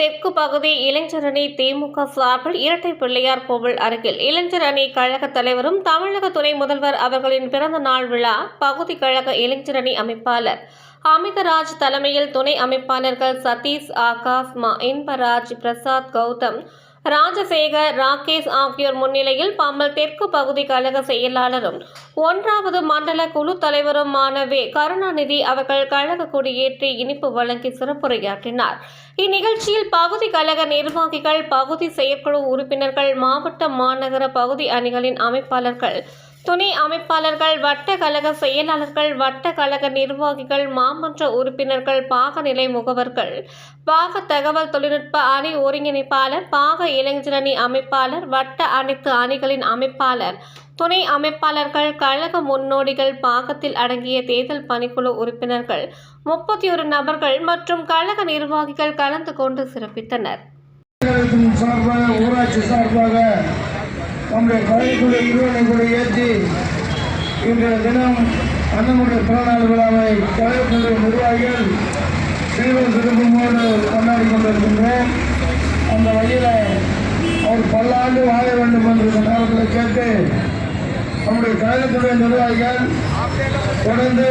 தெற்கு பகுதி இளைஞர் அணி திமுக சார்பில் இரட்டை பிள்ளையார் கோவில் அருகில். இளைஞர் அணி கழக தலைவரும் தமிழக துணை முதல்வர் அவர்களின் பிறந்த நாள் விழா பகுதி கழக இளைஞர் அணி அமைப்பாளர். அமிதராஜ் தலைமையில் துணை அமைப்பாளர்கள் சதீஷ் ஆகாஷ் மா இன்பராஜ் பிரசாத் கௌதம் ராஜசேகர் ராகேஷ் ஆகியோர் முன்னிலையில் பம்மல் தெற்கு பகுதி கழக செயலாளரும் ஒன்றாவது மண்டல குழு தலைவருமான வே. கருணாநிதி அவர்கள் கழக கொடியேற்றி இனிப்பு வழங்கி சிறப்புரையாற்றினார். இந்நிகழ்ச்சியில் பகுதி கழக நிர்வாகிகள் பகுதி செயற்குழு உறுப்பினர்கள் மாவட்ட மாநகர பகுதி அணிகளின் அமைப்பாளர்கள் துணை அமைப்பாளர்கள் வட்ட கழக செயலாளர்கள் வட்ட கழக நிர்வாகிகள் மாமன்ற உறுப்பினர்கள் பாகநிலை முகவர்கள் பாக தகவல் தொழில்நுட்ப அணி ஒருங்கிணைப்பாளர் பாக இளைஞரணி அமைப்பாளர் வட்ட அனைத்து அணிகளின் அமைப்பாளர் துணை அமைப்பாளர்கள் கழக முன்னோடிகள் பாகத்தில் அடங்கிய தேர்தல் பணிக்குழு உறுப்பினர்கள் முப்பத்தி ஒரு நபர்கள் மற்றும் கழக நிர்வாகிகள் கலந்து கொண்டு சிறப்பித்தனர். உங்கள் சார்பாக ஊராட்சி சார்பாக கலைக்குழு இருவனை ஏற்றி இன்றைய தினம் அண்ணனுடைய பிறநாள் விழாவை கலைக்குழு நிர்வாகிகள் சீவர் சிறப்பமோடு கொண்டாடி கொண்டிருக்கின்றோம் அந்த வகையில் அவர் பல்லாண்டு வாழ வேண்டும் என்று இந்த நேரத்தில் கேட்டு நம்முடைய கழகத்துடைய நிர்வாகிகள் தொடர்ந்து